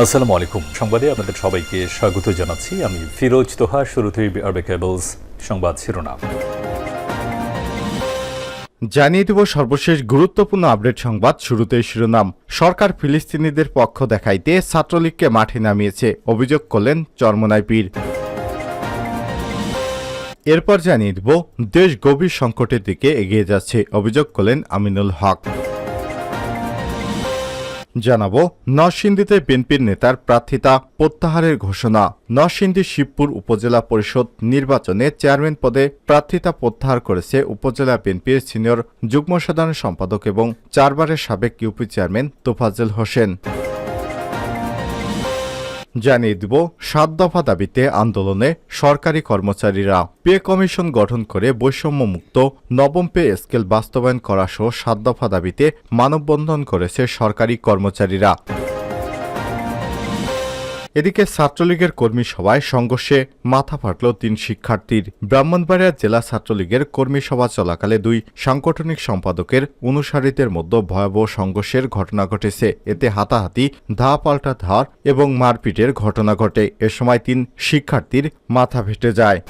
আসসালামু আলাইকুম। সংবাদে আপনাদের সবাইকে স্বাগত জানাচ্ছি। আমি ফিরোজ তোহা, শুরুতেই আরবে কেবলস সংবাদ শিরোনাম। জানিয়ে দেব সর্বশেষ গুরুত্বপূর্ণ আপডেট সংবাদ শুরুতেই শিরোনাম। সরকার ফিলিস্তিনিদের পক্ষ দেখাইতে ছাত্রলীগকে মাঠে নামিয়েছে। অভিযোগ করলেন চরমনাই পীর। এরপর জানিয়ে দেব, দেশ গভীর সংকটের দিকে এগিয়ে যাচ্ছে। অভিযোগ করলেন আমিনুল হক। জানাব, নরসিংদীতে বিএনপির নেতার প্রার্থিতা প্রত্যাহারের ঘোষণা। নরসিংদী শিবপুর উপজেলা পরিষদ নির্বাচনে চেয়ারম্যান পদে প্রার্থিতা প্রত্যাহার করেছে উপজেলা বিএনপির সিনিয়র যুগ্ম সাধারণ সম্পাদক এবং চারবারের সাবেক ইউপি চেয়ারম্যান তোফাজ্জল হোসেন। জানিয়ে দিব, সাত দফা দাবিতে আন্দোলনে সরকারি কর্মচারীরা পে কমিশন গঠন করে বৈষম্যমুক্ত নবম পে স্কেল বাস্তবায়ন করা সহ সাত দফা দাবিতে মানববন্ধন করেছে সরকারি কর্মচারীরা। এদিকে ছাত্রলীগের কর্মী সভায় সংঘর্ষে মাথা ফাটল তিন শিক্ষার্থীর। ব্রাহ্মণবাড়িয়া জেলা ছাত্রলীগের কর্মী সভা চলাকালে দুই সাংগঠনিক সম্পাদকের অনুসারীদের মধ্যে ভয়াবহ সংঘর্ষের ঘটনা ঘটেছে। এতে হাতাহাতি ধা পাল্টা ধার এবং মারপিটের ঘটনা ঘটে। এ সময় তিন শিক্ষার্থীর মাথা ফেটে যায়।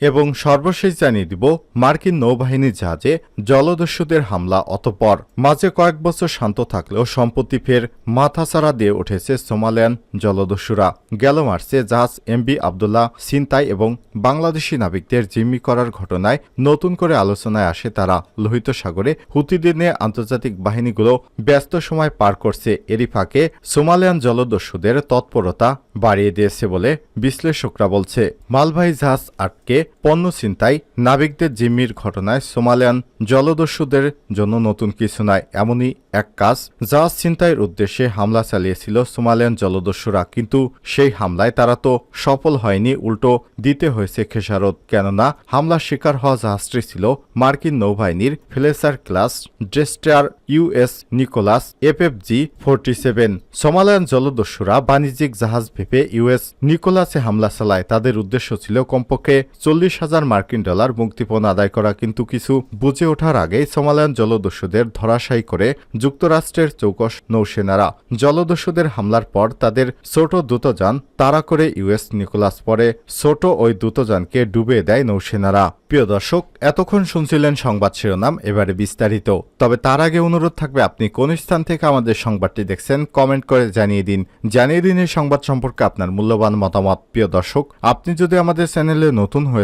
এবং সর্বশেষ জানিয়ে দিব মার্কিন নৌবাহিনীর জাহাজে জলদস্যুদের হামলা অতপর। মাঝে কয়েক বছর শান্ত থাকলেও সম্পত্তি ফের মাথাচাড়া দিয়ে উঠেছে সোমালিয়ান জলদস্যুরা। গেল মার্চে জাহাজ এমবি আবদুল্লাহ, সিনতাই এবং বাংলাদেশি নাবিকদের জিম্মি করার ঘটনায় নতুন করে আলোচনায় আসে তারা। লোহিত সাগরে হুতিদের নিয়ে আন্তর্জাতিক বাহিনীগুলো ব্যস্ত সময় পার করছে। এরই ফাঁকে সোমালিয়ান জলদস্যুদের তৎপরতা বাড়িয়ে দিয়েছে বলে বিশ্লেষকরা বলছে। মালবাহী জাহাজ আটকে পণ্য ছিনতাই, নাবিকদের জিম্মির ঘটনায় সোমালিয়ান জলদস্যুদের জন্য নতুন কিছু নয় এমনই এক কাজ জাহাজ ছিনতাইয়ের উদ্দেশ্যে হামলা চালিয়েছিল সোমালিয়ান জলদস্যুরা। কিন্তু সেই হামলায় তারা তো সফল হয়নি, উল্টো দিতে হয়েছে খেসারত। কেননা হামলার শিকার হওয়া জাহাজটি ছিল মার্কিন নৌবাহিনীর ফ্লেসার class ড্রেস্টার US Nicholas FFG forty seven. Somalian জলদস্যুরা বাণিজ্যিক জাহাজ ভেবে ইউএস নিকোলাসে হামলা চালায়। তাদের উদ্দেশ্য ছিল কমপক্ষে চল্লিশ হাজার মার্কিন ডলার মুক্তিপণ আদায় করা কিন্তু কিছু বুঝে ওঠার আগেই সোমালিয়ান জলদস্যুদের ধরাশায়ী করে যুক্তরাষ্ট্রের চৌকস নৌসেনারা। জলদস্যুদের হামলার পর তাদের ছোট দ্রুতযান তাড়া করে ইউএস নিকোলাস পরে ছোট ওই দ্রুতযানকে ডুবে দেয় নৌসেনারা। প্রিয় দর্শক, এতক্ষণ শুনছিলেন সংবাদ শিরোনাম, এবারে বিস্তারিত। তবে তার আগে অনুরোধ থাকবে, আপনি কোন স্থান থেকে আমাদের সংবাদটি দেখছেন কমেন্ট করে জানিয়ে দিন। জানিয়ে দিন এই সংবাদ সম্পর্কে আপনার মূল্যবান মতামত। প্রিয় দর্শক, আপনি যদি আমাদের চ্যানেলে নতুন হয়ে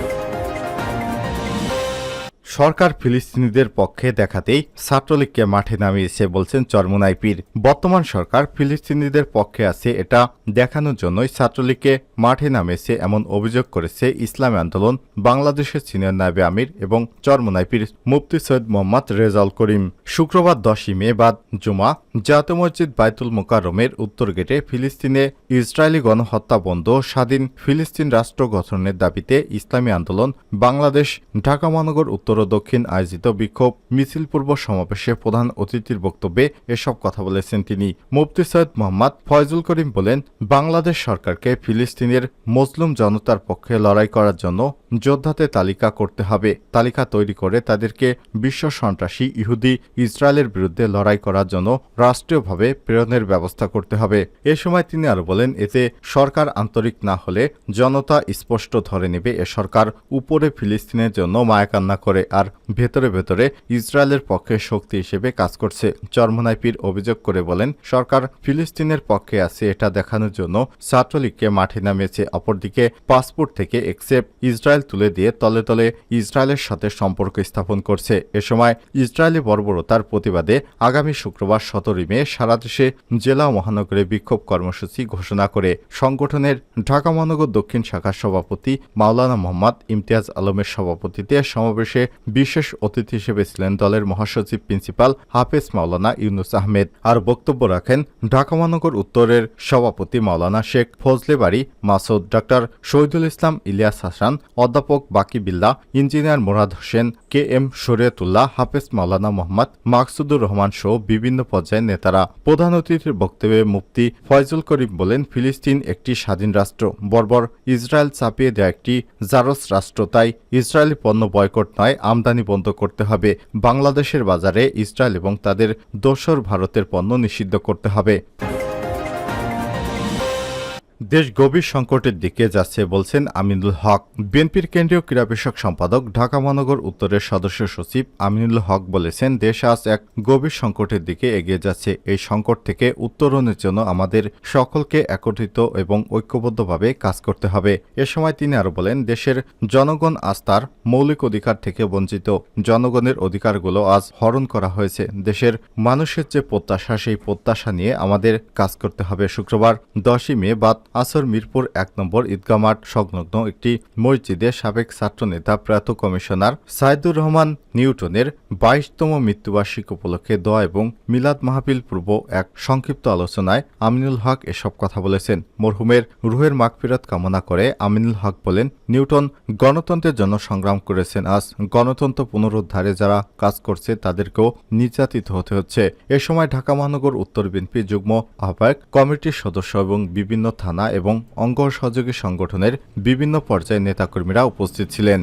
সরকার ফিলিস্তিনিদের পক্ষে দেখাতেই ছাত্রলীগকে মাঠে নামিয়েছে বলছেন চরমুনাই পীর বর্তমান সরকার ফিলিস্তিনিদের পক্ষে আছে এটা দেখানোর জন্যই ছাত্রলীগকে মাঠে নামিয়েছে এমন অভিযোগ করেছে ইসলামী আন্দোলন, বাংলাদেশের সিনিয়র নায়বে আমির এবং চরমুনাই পীর মুফতি সৈয়দ মোহাম্মদ রেজাউল করিম। শুক্রবার দশই মে বাদ জুমা জাতীয় মসজিদ বাইতুল মোকাররমের উত্তর গেটে ফিলিস্তিনে ইসরায়েলি গণহত্যা বন্ধ স্বাধীন ফিলিস্তিন রাষ্ট্র গঠনের দাবিতে ইসলামী আন্দোলন, বাংলাদেশ, ঢাকা মহানগর উত্তর দক্ষিণ আয়োজিত বিক্ষোভ মিছিল পূর্ব সমাবেশে প্রধান অতিথির বক্তব্যে এসব কথা বলেছেন তিনি। মুফতি সৈয়দ মোহাম্মদ ফয়জুল করিম বলেন, বাংলাদেশ সরকারকে ফিলিস্তিনের মজলুম জনতার পক্ষে লড়াই করার জন্য যোদ্ধাতে তালিকা করতে হবে। তালিকা তৈরি করে তাদেরকে বিশ্ব সন্ত্রাসী ইহুদি ইসরায়েলের বিরুদ্ধে লড়াই করার জন্য রাষ্ট্রীয়ভাবে প্রেরণের ব্যবস্থা করতে হবে। এ সময় তিনি আরও বলেন, এতে সরকার আন্তরিক না হলে জনতা স্পষ্ট ধরে নেবে এ সরকার উপরে ফিলিস্তিনের জন্য মায়াকান্না করে আর ভেতরে ভেতরে ইসরায়েলের পক্ষে শক্তি হিসেবে কাজ করছে। চরমনাইপির অভিযোগ করে বলেন, সরকার ফিলিস্তিনের পক্ষে আছে এটা দেখানোর জন্য ছাত্রলীগকে মাঠে নামিয়েছে। অপরদিকে পাসপোর্ট থেকে এক্সেপ ইসরায়েল তুলে দিয়ে তলে তলে ইসরায়েলের সাথে সম্পর্ক স্থাপন করছে। এ সময় ইসরায়েলি বর্বরতার প্রতিবাদে আগামী শুক্রবার সতেরোই মে সারা দেশে জেলা মহানগরে বিক্ষোভ কর্মসূচি ঘোষণা করে। সংগঠনের ঢাকা মহানগর দক্ষিণ শাখার সভাপতি মাওলানা মোহাম্মদ ইমতিয়াজ আলমের সভাপতিতে সমাবেশে বিশেষ অতিথি হিসেবে ছিলেন দলের মহাসচিব প্রিন্সিপাল হাফেজ মাওলানা ইউনুস আহমেদ। আর বক্তব্য রাখেন ঢাকা মহানগর উত্তরের সভাপতি মাওলানা শেখ ফজলে বাড়ি মাসুদ ডাক্তার শহীদুল ইসলাম ইলিয়াস হাসান অধ্যাপক Baki Billah, engineer Morad Hossain K M Shariatullah Hafez Maulana Mohammad Maksudur Rahman সহ বিভিন্ন পর্যায়ের নেতারা প্রধান অতিথির বক্তব্যে মুফতি ফয়জুল করিম বলেন, ফিলিস্তিন একটি স্বাধীন রাষ্ট্র। বর্বর ইসরায়েল চাপিয়ে দেওয়া একটি জারস রাষ্ট্র, তাই ইসরায়েলি পণ্য বয়কট নয়, আমদানি বন্ধ করতে হবে। বাংলাদেশের বাজারে ইসরায়েল এবং তাদের দোসর ভারতের পণ্য নিষিদ্ধ করতে হবে। দেশ গভীর সংকটের দিকে যাচ্ছে বলছেন আমিনুল হক। বিএনপির কেন্দ্রীয় ক্রীড়া বিষয়ক সম্পাদক ঢাকা মহানগর উত্তরের সদস্য সচিব আমিনুল হক বলেছেন, দেশ আজ এক গভীর সংকটের দিকে এগিয়ে যাচ্ছে। এই সংকট থেকে উত্তরণের জন্য আমাদের সকলকে একত্রিত এবং ঐক্যবদ্ধভাবে কাজ করতে হবে। এ সময় তিনি আরও বলেন, দেশের জনগণ আজ তার মৌলিক অধিকার থেকে বঞ্চিত। জনগণের অধিকারগুলো আজ হরণ করা হয়েছে। দেশের মানুষের যে প্রত্যাশা, সেই প্রত্যাশা নিয়ে আমাদের কাজ করতে হবে। শুক্রবার দশই মে বাদ আসর মিরপুর এক নম্বর ঈদগা মাঠ সংলগ্ন একটি মসজিদে সাবেক ছাত্রনেতা প্রয়াত কমিশনার সাইদুর রহমান নিউটনের বাইশতম মৃত্যুবার্ষিক উপলক্ষে দোয়া এবং মিলাদ মাহফিল পূর্ব এক সংক্ষিপ্ত আলোচনায় আমিনুল হক এসব কথা বলেছেন। মরহুমের রুহের মাগফিরাত কামনা করে আমিনুল হক বলেন, নিউটন গণতন্ত্রের জন্য সংগ্রাম করেছেন, আজ গণতন্ত্র পুনরুদ্ধারে যারা কাজ করছে তাদেরকেও নির্যাতিত হতে হচ্ছে। এ সময় ঢাকা মহানগর উত্তর বিএনপি যুগ্ম আহ্বায়ক, কমিটির সদস্য এবং বিভিন্ন থানা এবং অঙ্গ সহযোগী সংগঠনের বিভিন্ন পর্যায়ের নেতাকর্মীরা উপস্থিত ছিলেন।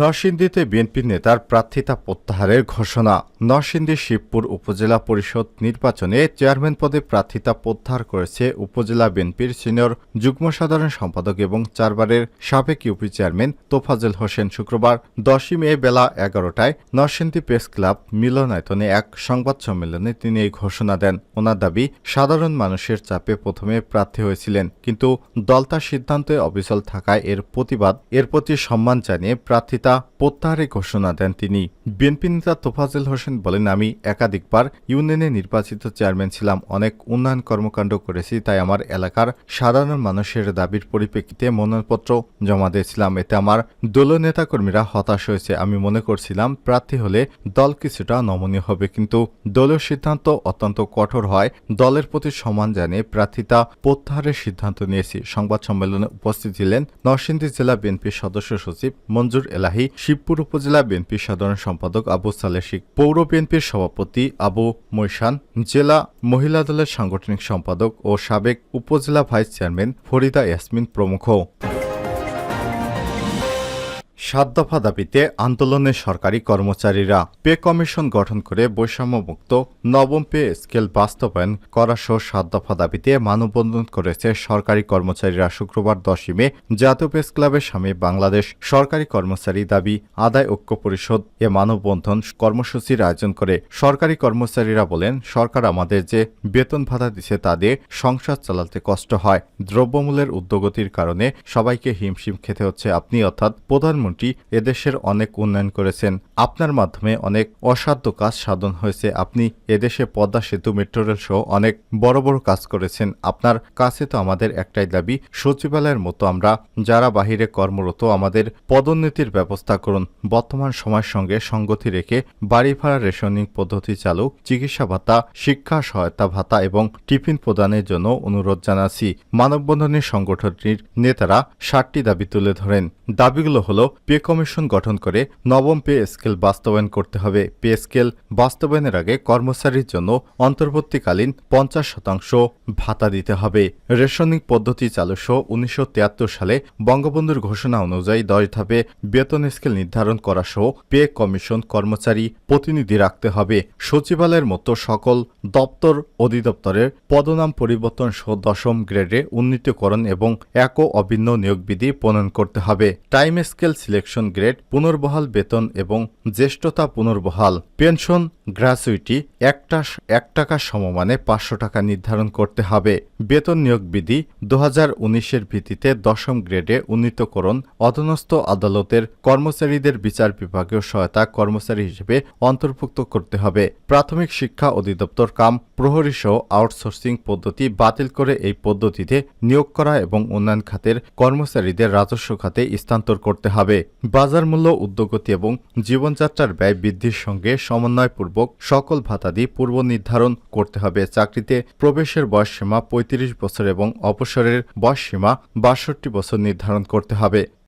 নরসিংদীতে বিএনপি নেতার প্রার্থিতা প্রত্যাহারের ঘোষণা। নরসিংদী শিবপুর উপজেলা পরিষদ নির্বাচনে চেয়ারম্যান পদে প্রার্থিতা প্রত্যাহার করেছে উপজেলা বিএনপির সিনিয়র যুগ্ম সাধারণ সম্পাদক এবং চারবারের সাবেক ইউপি চেয়ারম্যান তোফাজেল হোসেন শুক্রবার দশই মে বেলা এগারোটায় নরসিংদী প্রেস ক্লাব মিলনায়তনে এক সংবাদ সম্মেলনে তিনি এই ঘোষণা দেন। ওনার দাবি, সাধারণ মানুষের চাপে প্রথমে প্রার্থী হয়েছিলেন, কিন্তু দল তার সিদ্ধান্তে অবিচল থাকায় এর প্রতিবাদ, এর প্রতি সম্মান জানিয়ে প্রার্থিতা প্রত্যাহারের ঘোষণা দেন তিনি। বিএনপি নেতা তোফাজেল হোসেন বলেন, আমি একাধিকবার ইউনিয়নে নির্বাচিত চেয়ারম্যান ছিলাম, অনেক উন্নয়ন কর্মকাণ্ড করেছি, তাই আমার এলাকার সাধারণ মানুষের দাবির পরিপ্রেক্ষিতে মনোনয়নপত্র জমা দিয়েছিলাম। এতে আমার দলীয় নেতাকর্মীরা হতাশ হয়েছে। আমি মনে করছিলাম, প্রার্থী হলে দল কিছুটা নমনীয় হবে, কিন্তু দলীয় সিদ্ধান্ত অত্যন্ত কঠোর হয়। দলের প্রতি সম্মান জানিয়ে প্রার্থিতা প্রত্যাহারের সিদ্ধান্ত নিয়েছি। সংবাদ সম্মেলনে উপস্থিত ছিলেন নরসিংদী জেলা বিএনপির সদস্য সচিব মঞ্জুর এলাহি শিবপুর উপজেলা বিএনপির সাধারণ সম্পাদক আবু সালে শিখ, পৌর বিএনপির সভাপতি আবু মৈশান জেলা মহিলা দলের সাংগঠনিক সম্পাদক ও সাবেক উপজেলা ভাইস চেয়ারম্যান ফরিদা ইয়াসমিন প্রমুখ। সাত দফা দাবিতে আন্দোলনে সরকারি কর্মচারীরা পে কমিশন গঠন করে বৈষম্যমুক্ত নবম পে স্কেল বাস্তবায়ন করা সহ সাত দফা দাবিতে মানববন্ধন করেছে সরকারি কর্মচারীরা শুক্রবার দশই মে জাতীয় প্রেস ক্লাবের সামনে বাংলাদেশ সরকারি কর্মচারী দাবি, আদায় ঐক্য পরিষদ এ মানববন্ধন কর্মসূচির আয়োজন করে। সরকারি কর্মচারীরা বলেন, সরকার আমাদের যে বেতন ভাতা দিচ্ছে তা দিয়ে সংসার চালাতে কষ্ট হয়। দ্রব্যমূল্যের উদ্যোগতির কারণে সবাইকে হিমশিম খেতে হচ্ছে। আপনি অর্থাৎ প্রধানমন্ত্রী এদেশের অনেক উন্নয়ন করেছেন। আপনার মাধ্যমে অনেক অসাধ্য কাজ সাধন হয়েছে। আপনি এদেশে পদ্মা সেতু, মেট্রো রেল সহ অনেক বড় বড় কাজ করেছেন। আপনার কাছে তো আমাদের একটাই দাবি, সচিবালয়ের মতো আমরা যারা বাহিরে কর্মরত, আমাদের পদোন্নতির ব্যবস্থা করুন। বর্তমান সময়ের সঙ্গে সঙ্গতি রেখে বাড়ি ভাড়া রেশনিং পদ্ধতি চালু, চিকিৎসা ভাতা, শিক্ষা সহায়তা ভাতা এবং টিফিন প্রদানের জন্য অনুরোধ জানাচ্ছি। মানববন্ধনের সংগঠনটির নেতারা ষাটটি দাবি তুলে ধরেন। দাবিগুলো হলো পে কমিশন গঠন করে নবম পে স্কেল বাস্তবায়ন করতে হবে। পে স্কেল বাস্তবায়নের আগে কর্মচারীর জন্য অন্তর্বর্তীকালীন পঞ্চাশ শতাংশ ভাতা দিতে হবে। রেশনিং পদ্ধতি চালু সহ উনিশশো সালে বঙ্গবন্ধুর ঘোষণা অনুযায়ী দশ ধাপে বেতন স্কেল নির্ধারণ করা সহ পে কমিশন কর্মচারী প্রতিনিধি রাখতে হবে। সচিবালয়ের মতো সকল দপ্তর অধিদপ্তরের পদনাম পরিবর্তন সহ দশম গ্রেডে উন্নীতকরণ এবং এক অভিন্ন নিয়োগবিধি প্রণয়ন করতে হবে। টাইম স্কেল সিলেকশন গ্রেড পুনর্বহাল বেতন এবং জ্যেষ্ঠতা পুনর্বহাল পেনশন গ্র্যাচুইটি একটা এক টাকা সমমানে পাঁচশো টাকা নির্ধারণ করতে হবে। বেতন নিয়োগ বিধি দু হাজার উনিশের ভিত্তিতে দশম গ্রেডে উন্নীতকরণ অধনস্থ আদালতের কর্মচারীদের বিচার বিভাগীয় সহায়তা কর্মচারী হিসেবে অন্তর্ভুক্ত করতে হবে। প্রাথমিক শিক্ষা অধিদপ্তর কাম প্রহরী সহ আউটসোর্সিং পদ্ধতি বাতিল করে এই পদ্ধতিতে নিয়োগ করা এবং উন্নয়ন খাতের কর্মচারীদের রাজস্ব খাতে স্থানান্তর করতে হবে। বাজার মূল্য, উদ্যোগতি এবং জীবনযাত্রার ব্যয় বৃদ্ধির সঙ্গে সমন্বয়পূর্বক সকল ভাতা দিয়ে পূর্ব নির্ধারণ করতে হবে। চাকরিতে প্রবেশের বয়সসীমা পঁয়ত্রিশ বছর এবং অবসরের বয়সসীমা বাষট্টি বছর নির্ধারণ করতে হবে।